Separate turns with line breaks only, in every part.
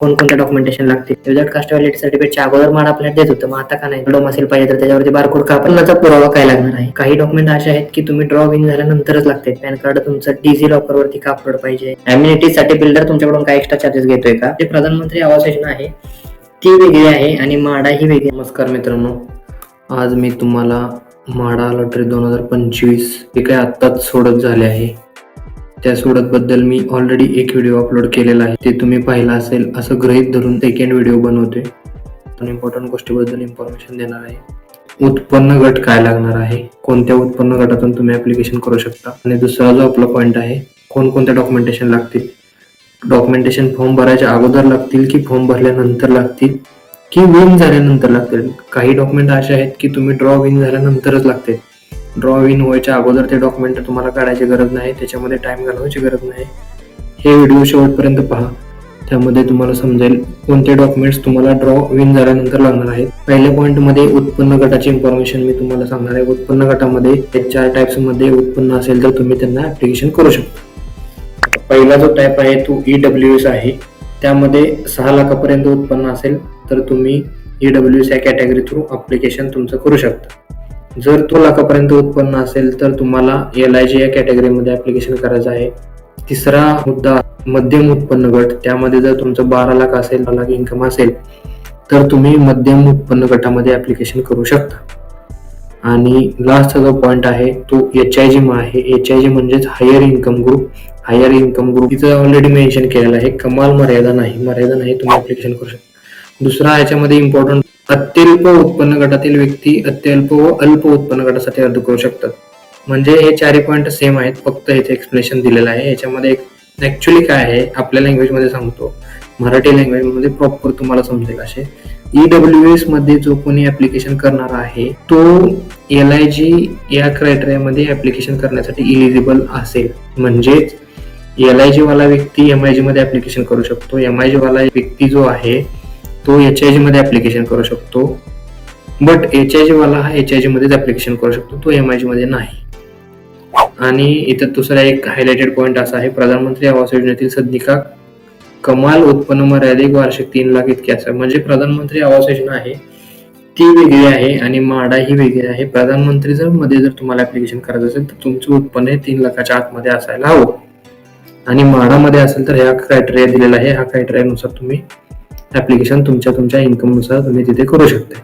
कोणकोणत्या डॉक्युमेंटेशन लागतील? Result caste validity सर्टिफिकेटच्या अगोदर मला आपल्याला देत होतं. मग आता का नाही? डोम असेल पाहिजे तर त्याच्यावरती बारकोड का पण त्याचा पुरावा काय लागणार आहे? काही डॉक्युमेंट असे आहेत की तुम्ही ड्रॉ इन झाल्यानंतरच लागते पॅन कार्ड तुमचं डिझी लॉकर वरती का अपलोड पाहिजे? अम्युनिटी साठी बिल्डर तुमच्याकडून काय एक्स्ट्रा चार्जेस घेतोय का? जे प्रधानमंत्री आवास योजना आहे ती वेगळी आहे आणि माडा ही वेगळी नमस्कार मित्रांनो. आज मी तुम्हाला माडा लॉटरी दोन हजार पंचवीस हे काय आत्ताच सोडत झाले आहे. त्या सोडतबद्दल मी ऑलरेडी एक व्हिडिओ अपलोड केलेला आहे. ते तुम्ही पाहिला असेल असं गृहीत धरून सेकंड व्हिडिओ बनवतोय. पण इम्पॉर्टंट गोष्टीबद्दल इन्फॉर्मेशन देणार आहे. उत्पन्न गट काय लागणार आहे? कोणत्या उत्पन्न गटातून तुम्ही अप्लिकेशन करू शकता? आणि दुसरा जो आपला पॉईंट आहे कोणकोणत्या डॉक्युमेंटेशन लागतील? डॉक्युमेंटेशन फॉर्म भरायच्या अगोदर लागतील की फॉर्म भरल्यानंतर लागतील? की विन झाल्यानंतर लागतील? काही डॉक्युमेंट असे आहेत की तुम्ही ड्रॉ विन झाल्यानंतरच लागतील. ड्रॉ विन व्हायच्या अगोदर ते डॉक्युमेंट तुम्हाला काढायची गरज नाही. त्याच्यामध्ये टाइम घालवायची गरज नाही. हे व्हिडिओ शेवटपर्यंत पहा. त्यामध्ये तुम्हाला समजेल कोणते डॉक्युमेंट्स तुम्हाला ड्रॉ विन झाल्यानंतर लागणार आहेत. पहिल्या पॉईंटमध्ये उत्पन्न गटाची इन्फॉर्मेशन मी तुम्हाला सांगणार आहे. उत्पन्न गटामध्ये ते चार टाईप्समध्ये उत्पन्न असेल तर तुम्ही त्यांना ऍप्लिकेशन करू शकता. पहिला जो टाईप आहे तो ई डब्ल्यू एस आहे. त्यामध्ये सहा लाखापर्यंत उत्पन्न असेल तर तुम्ही ई डब्ल्यू एस या कॅटेगरी थ्रू अप्लिकेशन तुमचं करू शकता. जर तो लाखापर्यंत उत्पन्न असेल तर तुम्हाला एल आय जी या कॅटेगरीमध्ये ऍप्लिकेशन करायचं आहे. तिसरा मुद्दा मध्यम उत्पन्न गट. त्यामध्ये जर तुमचं बारा लाख असेल दहा लाख इन्कम असेल तर तुम्ही मध्यम उत्पन्न गटामध्ये ऍप्लिकेशन करू शकता. आणि लास्टचा जो पॉईंट आहे तो एच आय जी आहे. एच आय जी म्हणजेच higher income group higher income group तिथं ऑलरेडी मेन्शन केलेलं आहे. कमाल मर्यादा नाही. मर्यादा नाही तुम्ही ऍप्लिकेशन करू शकता. दुसरा याच्यामध्ये इम्पॉर्टंट अत्यल्प उत्पन्न गटातील व्यक्ती अत्यल्प व अल्प उत्पन्न गटासाठी अर्ज करू शकतात. म्हणजे हे चारही पॉईंट सेम आहेत फक्त इथे एक्सप्लेनेशन दिलेलं आहे. याच्यामध्ये ऍक्च्युली काय आहे आपल्या लँग्वेजमध्ये सांगतो. मराठी लँग्वेजमध्ये प्रॉपर तुम्हाला समजेल असे. ई डब्ल्यू एसमध्ये जो कोणी ऍप्लिकेशन करणार आहे तो एल आय जी या क्रायटेरियामध्ये ऍप्लिकेशन करण्यासाठी इलिजिबल असेल. म्हणजेच एल आय जी वाला व्यक्ती एम आय जी मध्ये ऍप्लिकेशन करू शकतो. एम आय जी वाला व्यक्ती जो आहे तो एच आय जी मध्ये करू शकतो. बट एच आय जी वाला हा H I G application application करू शकतो. तो एम आय जी मध्ये नाही. आणि इथं दुसरा एक हायलाइटेड पॉईंट असा आहे. प्रधानमंत्री आवास योजनेतील सदनिका कमाल उत्पन्न मर्यादित वार्षिक तीन लाख इतके असं. म्हणजे प्रधानमंत्री आवास योजना आहे ती वेगळी आहे आणि माडा ही वेगळी आहे. प्रधानमंत्री जर मध्ये जर तुम्हाला ऍप्लिकेशन करायचं असेल तर तुमचं उत्पन्न हे तीन लाखाच्या आतमध्ये असायला हवं. आणि माडामध्ये असेल तर ह्या क्रायटेरिया दिलेला आहे. ह्या क्रायटेरियानुसार तुम्ही ऍप्लिकेशन तुमच्या तुमच्या इन्कमनुसार तुम्ही तिथे करू शकता.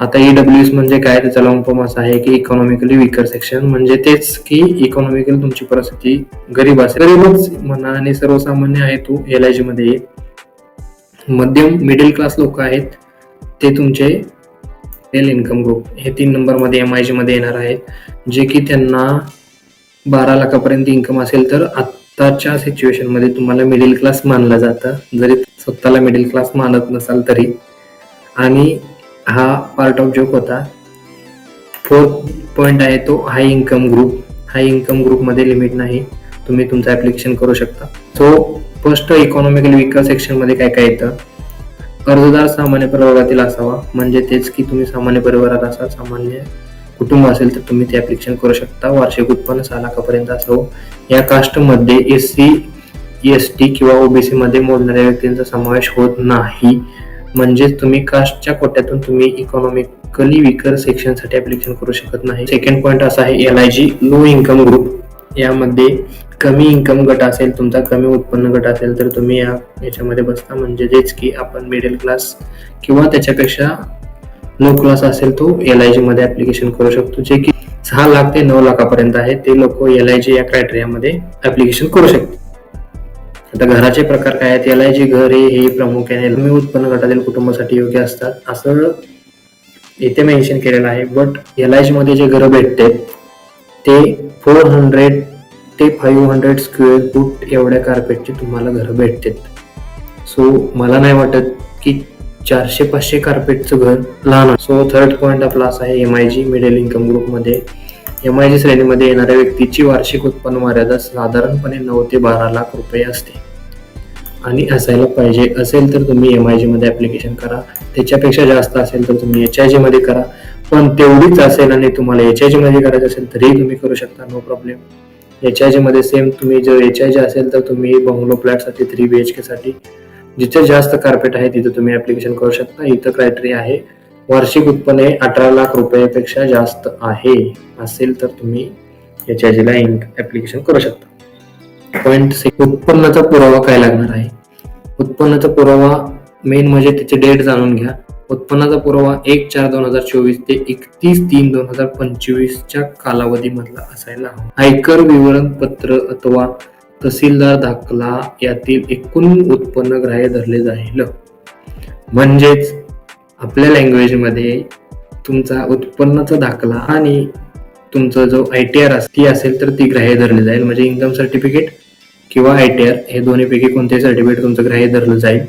आता ईडब्ल्यू एस म्हणजे काय? त्याचा लॉंग फॉर्म असा आहे की इकॉनॉमिकली विकर सेक्शन म्हणजे तेच की इकॉनॉमिकली तुमची परिस्थिती गरीब असेल. गरीबच म्हणा आणि सर्वसामान्य आहे तो एल आय जी मध्ये. मध्यम मिडल क्लास लोक आहेत ते तुमचे एल इन्कम ग्रुप हे तीन नंबरमध्ये एम आय जी मध्ये येणार आहेत. जे की त्यांना बारा लाखापर्यंत इन्कम असेल तर आत्ताच्या सिच्युएशनमध्ये तुम्हाला मिडल क्लास मानलं जातं. जरी स्वतःला मिडल क्लास मानत नसाल तरी. आणि हा पार्ट ऑफ जोक होता. फोर्थ पॉइंट आहे तो high income group high income ग्रुपमध्ये लिमिट नाही. तुम्ही तुमचं ऍप्लिकेशन करू शकता. सो फर्स्ट इकॉनॉमिकल विकर सेक्शनमध्ये काय काय येतं? अर्जदार सामान्य प्रवर्गातील असावा. म्हणजे तेच की तुम्ही सामान्य परिवारात असाल सामान्य कुटुंब असेल तर तुम्ही ते ऍप्लिकेशन करू शकता. वार्षिक उत्पन्न सहा लाखापर्यंत असो. या कास्टमध्ये एस सी एस टी किंवा ओबीसी मध्ये मोडणाऱ्या व्यक्तींचा समावेश होत नाही. म्हणजेच तुम्ही कास्टच्या कोट्यातून तुम्ही इकॉनॉमिकली विकर सेक्शनसाठी ऍप्लिकेशन करू शकत नाही. सेकंड पॉईंट असा आहे L I G low income group यामध्ये कमी इन्कम गट असेल तुमचा कमी उत्पन्न गट असेल तर तुम्ही या याच्यामध्ये बसता. म्हणजेच की आपण मिडल क्लास किंवा त्याच्यापेक्षा लो क्लास असेल तो एल आय जी मध्ये ऍप्लिकेशन करू शकतो जे की सहा लाख ते नऊ लाखापर्यंत आहे. ते लोक एल आय जी या क्रायटेरियामध्ये ऍप्लिकेशन करू शकतात. आता घराचे प्रकार काय आहेत? एल आय जी घर हे हे प्रामुख्याने कमी उत्पन्न गटातील कुटुंबासाठी योग्य असतात. असं इथे मेन्शन केलेलं आहे. बट एल आय जी मध्ये जे घरं भेटते ते फोर हंड्रेड ते फाईव्ह हंड्रेड स्क्वेअर फूट एवढ्या कार्पेटची तुम्हाला घरं भेटतात. सो मला नाही वाटत की चारशे पाचशे कार्पेटचं घर लहान सो थर्ड पॉईंट आपला असा आहे M I G middle income ग्रुपमध्ये एम आय जी श्रेणीमध्ये येणाऱ्या व्यक्तीची वार्षिक उत्पन्न मर्यादा साधारणपणे नऊ ते बारा लाख रुपये असते. आणि असायला पाहिजे असेल तर तुम्ही एम आय जीमध्ये ॲप्लिकेशन करा. त्याच्यापेक्षा जास्त असेल तर तुम्ही एच आय जीमध्ये करा. पण तेवढीच असेल आणि तुम्हाला एच आय जीमध्ये करायचं असेल तरीही तुम्ही करू शकता नो प्रॉब्लेम एच आय जीमध्ये सेम तुम्ही जर एच आय जी असेल तर तुम्ही बंगलो फ्लॅटसाठी थ्री बी एच केसाठी साठी जिथे जास्त कार्पेट आहे तिथे तुम्ही ऍप्लिकेशन करू शकता. इथं क्रायटेरिया आहे वार्षिक उत्पन्न हे अठरा लाख रुपयापेक्षा जास्त आहे. असेल तर तुम्ही याच्या जिला ऍप्लिकेशन करू शकता. पॉईंट उत्पन्नाचा पुरावा काय लागणार आहे? उत्पन्नाचा पुरावा मेन म्हणजे त्याचे डेट जाणून घ्या. उत्पन्नाचा पुरावा एक चार दोन हजार चोवीस ते एकतीस तीन दोन हजार पंचवीसच्या कालावधीमधला असायला हवा. आयकर विवरणपत्र अथवा तहसीलदार दाखला यातील एकूण उत्पन्न ग्राह्य धरले जाईल. म्हणजेच आपल्या लँग्वेजमध्ये तुमचा उत्पन्नाचा दाखला आणि तुमचा जो आय टी आर ती असेल तर ती ग्राह्य धरली जाईल. म्हणजे इन्कम सर्टिफिकेट किंवा आय टी आर हे दोन्हीपैकी कोणतेही सर्टिफिकेट तुमचं ग्राह्य धरलं जाईल.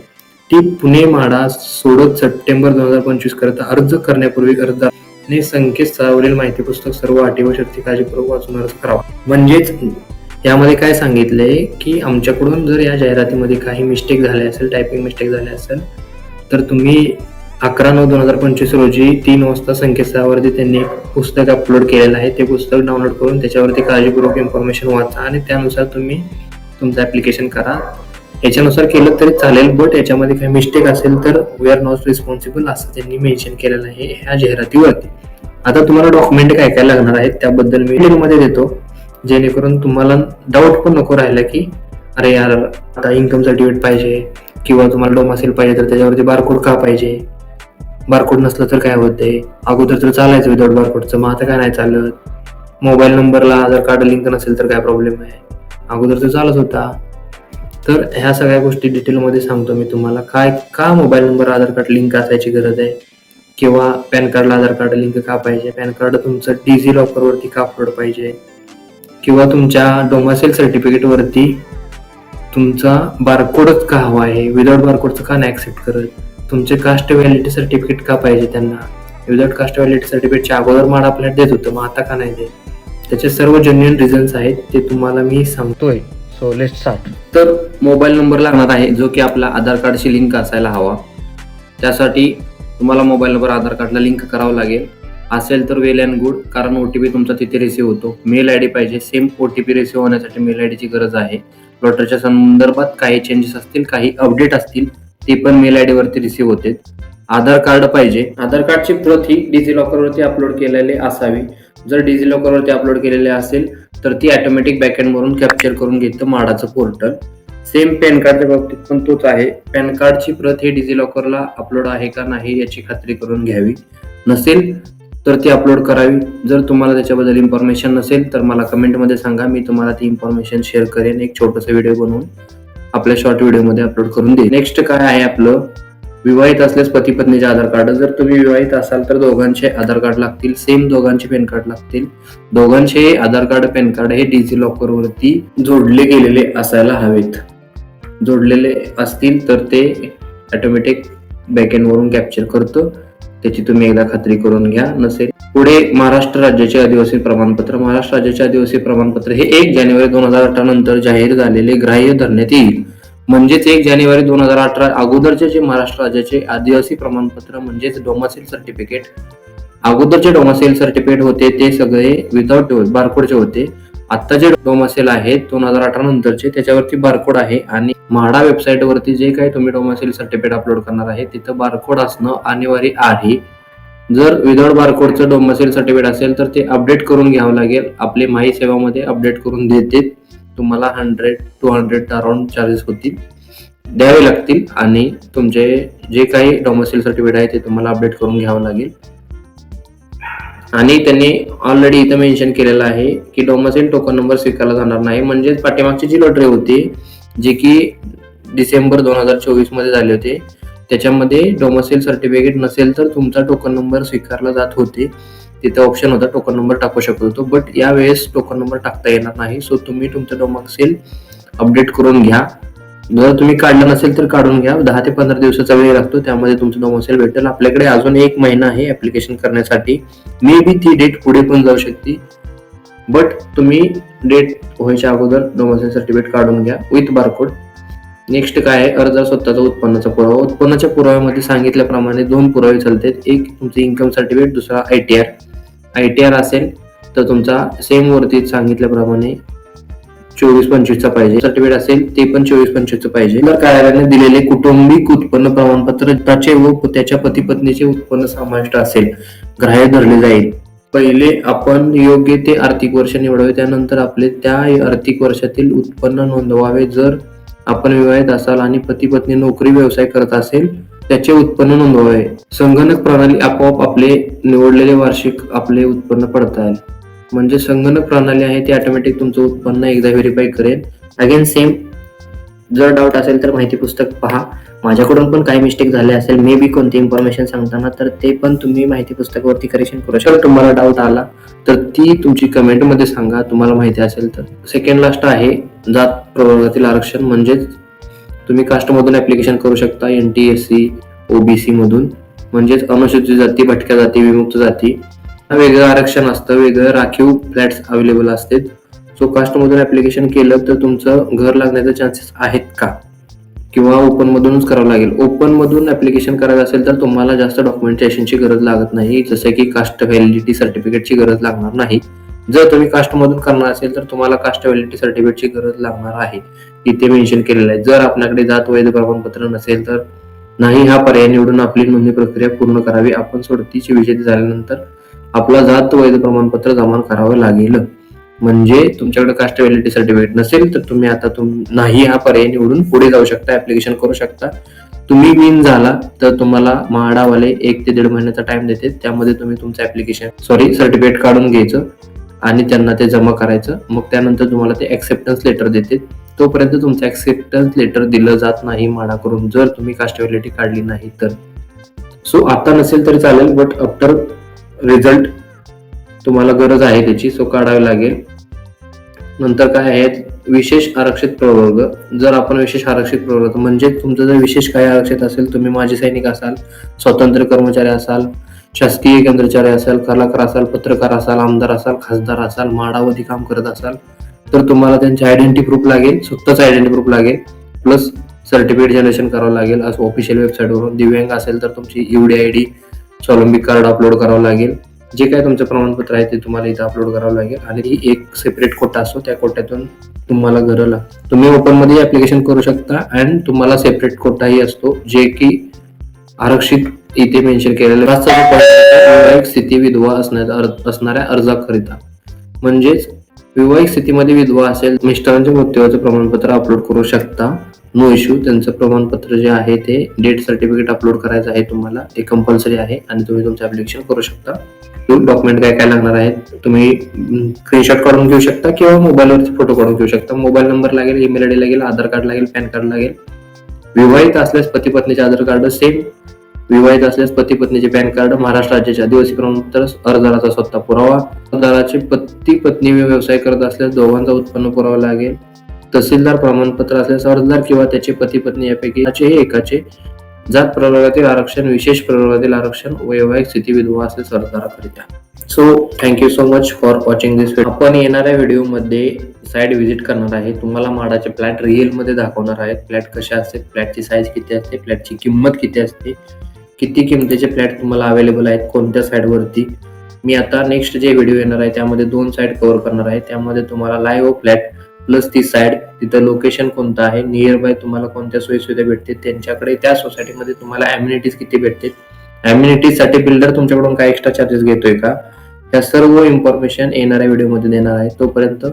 ती पुणे माडा सोडत सप्टेंबर दोन हजार पंचवीस करता अर्ज करण्यापूर्वी आणि संकेतस्थळावरील माहिती पुस्तक सर्व अटी व शक्ती काळजीपूर्वक वाचून अर्ज करावा. म्हणजेच यामध्ये काय सांगितलंय की आमच्याकडून जर या जाहिरातीमध्ये काही मिस्टेक झाले असेल टायपिंग मिस्टेक झाले असेल तर तुम्ही अकरा नऊ दोन हजार पंचवीस रोजी तीन वाजता संकेतस्थळावरती त्यांनी पुस्तक अपलोड केलेलं आहे. ते पुस्तक डाउनलोड करून त्याच्यावरती काळजीपूर्वक इन्फॉर्मेशन वाचा आणि त्यानुसार तुम्ही तुमचं ऍप्लिकेशन करा. याच्यानुसार केलं तरी चालेल बट याच्यामध्ये काही मिस्टेक असेल तर वी आर नॉट रिस्पॉन्सिबल असं त्यांनी मेन्शन केलेलं आहे ह्या जाहिरातीवरती. आता तुम्हाला डॉक्युमेंट काय काय लागणार आहेत त्याबद्दल मी मध्ये देतो. जेणेकरून तुम्हाला डाऊट पण नको राहिला की अरे यार आता इन्कम सर्टिफिकेट पाहिजे किंवा तुम्हाला डोमासेल पाहिजे तर त्याच्यावरती बारकोड का पाहिजे? बारकोड नसलं तर काय होते अगोदर तर चालायचं विदाउट बारकोडचं मग आता काय नाही चालत? मोबाईल नंबरला आधार कार्ड लिंक नसेल तर काय प्रॉब्लेम आहे? अगोदर तर चालत होता. तर ह्या सगळ्या गोष्टी डिटेलमध्ये सांगतो मी तुम्हाला. काय का mobile number Aadhaar card link असायची गरज आहे? किंवा पॅन कार्डला आधार कार्ड लिंक का पाहिजे? पॅन कार्ड तुमचं डिझी लॉकरवरती का अपलोड पाहिजे? किंवा तुमच्या डोमासेल सर्टिफिकेटवरती तुमचा बारकोडच का हवा आहे? विदाउट बारकोडचं का नाही ऍक्सेप्ट करत? तुमचे कास्ट व्हॅलिडिटी सर्टिफिकेट का पाहिजे त्यांना? विदाउट कास्ट व्हॅलिडिटी सर्टिफिकेटच्या अगोदर माडा फ्लॅट देत होतं मग आता का नाही देत? त्याचे सर्व जेन्युअन रिझन्स आहेत ते तुम्हाला मी सांगतोय. सो लेट स्टार्ट तर मोबाईल नंबर लागणार आहे जो की आपला आधार कार्डशी लिंक असायला हवा. त्यासाठी तुम्हाला मोबाईल नंबर आधार कार्डला लिंक करावा लागेल. असेल तर वेल अँड गुड कारण ओ टी पी तुमचा तिथे रिसिव्ह होतो. मेल आय डी पाहिजे same O T P receive होण्यासाठी मेल आय डीची गरज आहे. लॉटरीच्या संदर्भात काही चेंजेस असतील काही अपडेट असतील ते पण मेल आय डीवरती रिसिव्ह होते. आधार कार्ड पाहिजे. आधार कार्डची प्रत ही डिजी लॉकरवरती अपलोड केलेली असावी. जर डिजी लॉकरवरती अपलोड केलेले असेल तर ती ऑटोमॅटिक बॅकएंड वरून कॅप्चर करून घेतं माडाचं पोर्टल सेम पॅन कार्डच्या बाबतीत पण तोच आहे. पॅन कार्डची प्रत ही डिजी लॉकरला अपलोड आहे का नाही याची खात्री करून घ्यावी. नसेल तर ती अपलोड करावी. जर तुम्हाला त्याच्याबद्दल इन्फॉर्मेशन नसेल तर मला कमेंटमध्ये सांगा. मी तुम्हाला ती इन्फॉर्मेशन शेअर करेन. एक छोटासा व्हिडिओ बनवून आपल्या शॉर्ट व्हिडिओमध्ये अपलोड करून देईन. नेक्स्ट काय आहे आपलं? विवाहित असल्यास पती पत्नीचे आधार कार्ड. जर तुम्ही विवाहित असाल तर दोघांचे आधार कार्ड लागतील. सेम दोघांचे पॅन कार्ड लागतील. दोघांचे आधार कार्ड पॅन कार्ड हे डिजी लॉकरवरती जोडले गेलेले असायला हवेत. जोडलेले असतील तर ते ऑटोमॅटिक बॅकएंडवरून कॅप्चर करतं. त्याची तुम्ही एकदा खात्री करून घ्या नसेल. पुढे महाराष्ट्र राज्याचे आदिवासी प्रमाणपत्र. महाराष्ट्र राज्याचे आदिवासी प्रमाणपत्र हे एक जानेवारी दोन हजार अठरा नंतर जाहीर झालेले ग्राह्य धरण्यात येईल. म्हणजेच एक जानेवारी दोन हजार अठरा अगोदरचे जे महाराष्ट्र राज्याचे आदिवासी प्रमाणपत्र म्हणजेच डोमासेल सर्टिफिकेट अगोदरचे डोमासील सर्टिफिकेट होते ते सगळे विदाउट बारकोडचे होते. आता जे डोमासेल आहेत दोन हजार अठरा नंतरचे त्याच्यावरती बारकोड आहे आणि म्हाडा वेबसाईट वरती जे काही तुम्ही डोमासेल सर्टिफिकेट अपलोड करणार आहे तिथं बारकोड असणं अनिवार्य आहे. जर विदाउट बारकोडचं डोमासेल सर्टिफिकेट असेल तर ते अपडेट करून घ्यावं लागेल. आपले माही सेवामध्ये अपडेट करून देते. तुम्हाला hundred to hundred around charges होतील. द्यावे लागतील आणि तुमचे जे काही डोमासेल सर्टिफिकेट आहे ते तुम्हाला अपडेट करून घ्यावं लागेल. आणि त्यांनी ऑलरेडी इथं मेन्शन केलेलं आहे की डोमासील टोकन नंबर स्वीकारला जाणार नाही. म्हणजेच पाठीमागची जी लॉटरी होती जी की डिसेंबर दोन हजार चोवीसमध्ये झाले होते त्याच्यामध्ये डोमासील सर्टिफिकेट नसेल तर तुमचा टोकन नंबर स्वीकारला जात होते. तिथं ऑप्शन होता टोकन नंबर टाकू शकत होतो. बट यावेळेस टोकन नंबर टाकता येणार नाही. सो तुम्ही तुमचं डोमासील अपडेट करून घ्या. जर तुम्ही काढलं नसेल तर काढून घ्या. दहा ते पंधरा दिवसाचा वेळ लागतो. त्यामध्ये तुमचं डोमोसेल भेटेल. आपल्याकडे अजून एक महिना आहे ऍप्लिकेशन करण्यासाठी. मे बी ती डेट पुढे पण जाऊ शकते. बट तुम्ही डेट व्हायच्या अगोदर डोमोसेल सर्टिफिकेट काढून घ्या विथ बारकोड नेक्स्ट काय आहे? अर्ज स्वतःचा उत्पन्नाचा पुरावा. उत्पन्नाच्या पुराव्यामध्ये सांगितल्याप्रमाणे दोन पुरावे चालतात. एक तुमचं इन्कम सर्टिफिकेट दुसरा I T R I T R असेल तर तुमचा सेम वरती सांगितल्याप्रमाणे चोवीस पंचवीसचा पाहिजे. सर्टिफिकेट असेल ते पण चोवीस पंचवीसचं पाहिजे. तर कार्यालयाने दिलेले कुटुंबिक उत्पन्न प्रमाणपत्र त्याचे व त्याच्या पती पत्नीचे उत्पन्न समाविष्ट असेल. ग्राह्य धरले जाईल. पहिले आपण योग्य ते आर्थिक वर्ष निवडावे त्यानंतर आपले त्या आर्थिक वर्षातील उत्पन्न नोंदवावे. जर आपण विवाहित असाल आणि पती पत्नी नोकरी व्यवसाय करत असेल त्याचे उत्पन्न नोंदवावे. संगणक प्रणाली आपोआप आपले निवडलेले वार्षिक आपले उत्पन्न पडताल म्हणजे संगणक प्रणाली आहे ती ऑटोमॅटिक तुमचं उत्पन्न एकदा व्हेरीफाय करेल.
अगेन सेम जर डाऊट असेल तर माहिती पुस्तक पहा. माझ्याकडून पण काही मिस्टेक झाले असेल मे बी कोणती इन्फॉर्मेशन सांगताना तर ते पण तुम्ही माहिती पुस्तकावरती करेक्शन करू शकता.
तुम्हाला डाऊट आला तर ती तुमची कमेंटमध्ये सांगा. तुम्हाला माहिती असेल तर. सेकंड लास्ट आहे जात प्रवर्गातील आरक्षण म्हणजेच तुम्ही कास्टमधून ऍप्लिकेशन करू शकता N T S C OBC मधून. म्हणजेच अनुसूचित जाती भटक्या जाती विमुक्त जाती. वेगळं आरक्षण असतं वेगळं राखीव फ्लॅट्स अवेलेबल असतात. सो कास्टमधून ऍप्लिकेशन केलं तर तुमचं घर लागण्याचे चान्सेस आहेत का? किंवा ओपनमधूनच करावं लागेल. ओपनमधून ॲप्लिकेशन ऍप्लिकेशन करायचं असेल तर तुम्हाला जास्त डॉक्युमेंटेशनची गरज लागत नाही. जसं की कास्ट व्हॅलिडिटी सर्टिफिकेटची गरज लागणार नाही. जर तुम्ही कास्टमधून करणार असेल तर तुम्हाला कास्ट व्हॅलिडिटी सर्टिफिकेटची गरज लागणार आहे. इथे मेन्शन केलेलं आहे. जर आपल्याकडे जात वैध प्रमाणपत्र नसेल तर नाही हा पर्याय निवडून आपली नोंदणी प्रक्रिया पूर्ण करावी. आपण सोडतीची विजेती झाल्यानंतर आपला जात वैध प्रमाणपत्र जमा करावं लागेल. म्हणजे तुमच्याकडे कास्ट व्हॅलिडिटी सर्टिफिकेट नसेल तर तुम्ही आता तुम नाही हा पर्याय निवडून पुढे जाऊ शकता ऍप्लिकेशन करू शकता. तुम्ही विन झाला तर तुम्हाला म्हाडावाले एक ते दीड महिन्याचा टाइम देते. त्यामध्ये तुम्ही तुमचं ऍप्लिकेशन सॉरी सर्टिफिकेट काढून घ्यायचं आणि त्यांना ते जमा करायचं. मग त्यानंतर तुम्हाला ते ऍक्सेप्टन्स लेटर देते. तोपर्यंत तुमचं ऍक्सेप्टन्स लेटर दिलं जात नाही म्हाडाकडून जर तुम्ही कास्ट व्हॅलिडिटी काढली नाही तर. सो आता नसेल तरी चालेल बट आफ्टर रिझल्ट तुम्हाला गरज आहे त्याची सो काढावी लागेल. नंतर काय आहेत विशेष आरक्षित प्रवर्ग. जर आपण विशेष आरक्षित प्रवर्ग म्हणजे तुमचं जर विशेष काही आरक्षित असेल तुम्ही माजी सैनिक असाल स्वतंत्र कर्मचारी असाल शासकीय कर्मचारी असाल कलाकार असाल पत्रकार असाल आमदार असाल खासदार असाल माडावधी काम करत असाल तर तुम्हाला त्यांचे आयडेंटिटी प्रूफ लागेल स्वतःच आयडेंटिटी प्रूफ लागेल प्लस सर्टिफिकेट जनरेशन करावं लागेल असं ऑफिशियल वेबसाईटवरून दिव्यांग असेल तर तुमची युडी आय डी स्वावलंबी कार्ड अपलोड करावं लागेल. जे काय तुमचं प्रमाणपत्र आहे ते तुम्हाला इथं अपलोड करावं लागेल. आणि ही एक सेपरेट कोटा असतो त्या कोट्यातून तुम्हाला घरं लाग तुम्ही ओपनमध्ये ऍप्लिकेशन करू शकता अँड तुम्हाला सेपरेट कोटाही असतो जे की आरक्षित इथे मेन्शन केलेलं स्थिती विधवा असण्याचा असणाऱ्या अर्जाकरिता. म्हणजेच विवाहिक स्थितीमध्ये विधवा असेल मिस्टरांच्या मृत्यूचं प्रमाणपत्र अपलोड करू शकता. नो इश्यू त्यांचं प्रमाणपत्र जे आहे ते डेट सर्टिफिकेट अपलोड करायचं आहे तुम्हाला. ते कंपल्सरी आहे आणि तुम्ही तुमचं ऍप्लिकेशन करू शकता. डॉक्युमेंट काय काय लागणार आहेत? तुम्ही स्क्रीनशॉट काढून घेऊ शकता किंवा मोबाईलवरती फोटो काढून घेऊ शकता. मोबाईल नंबर लागेल ईमेल आय डी लागेल आधार कार्ड लागेल पॅन कार्ड लागेल. विवाहित असल्यास पती पत्नीचे आधार कार्ड सेम विवाहित असल्यास पती पत्नीचे पॅन कार्ड महाराष्ट्र राज्याच्या आदिवासी प्रमाणपत्र अर्जदाराचा स्वतः पुरावा अर्जदाराचे पती पत्नी व्यवसाय करत असल्यास दोघांचा उत्पन्न पुरावा लागेल. तहसीलदार प्रमाणपत्र असल्यास अर्जदार किंवा त्याचे पती पत्नी यापैकी एकाचे एकाचे जात प्रवर्गातील आरक्षण विशेष प्रवर्गातील आरक्षण वैवाहिक स्थिती विधवा असल्यास अर्जदाराकरिता. So thank you so much for watching this video आपण येणाऱ्या व्हिडिओमध्ये साईट व्हिजिट करणार आहे. तुम्हाला माडाचे फ्लॅट रिअलमध्ये दाखवणार आहेत. फ्लॅट कसे असते फ्लॅटची साईज किती असते? फ्लॅटची किंमत किती असते? किती किमतीचे फ्लॅट तुम्हाला अवेलेबल आहेत कोणत्या साईडवरती मी आता नेक्स्ट जे व्हिडिओ येणार आहे त्यामध्ये दोन साईड कव्हर करणार आहे. त्यामध्ये तुम्हाला लाईव्ह फ्लॅट प्लस ती साईड तिथं लोकेशन कोणतं आहे नियर बाय तुम्हाला कोणत्या सोयीसुविधा भेटतील त्यांच्याकडे त्या सोसायटीमध्ये तुम्हाला अम्युनिटीज किती भेटतील? अम्युनिटीजसाठी बिल्डर तुमच्याकडून काय एक्स्ट्रा चार्जेस घेतोय का? या सर्व इन्फॉर्मेशन येणाऱ्या व्हिडिओमध्ये देणार आहे. तोपर्यंत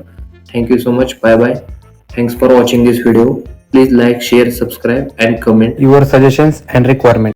thank you so much bye bye thanks for watching this video please like share subscribe and comment
your suggestions and requirement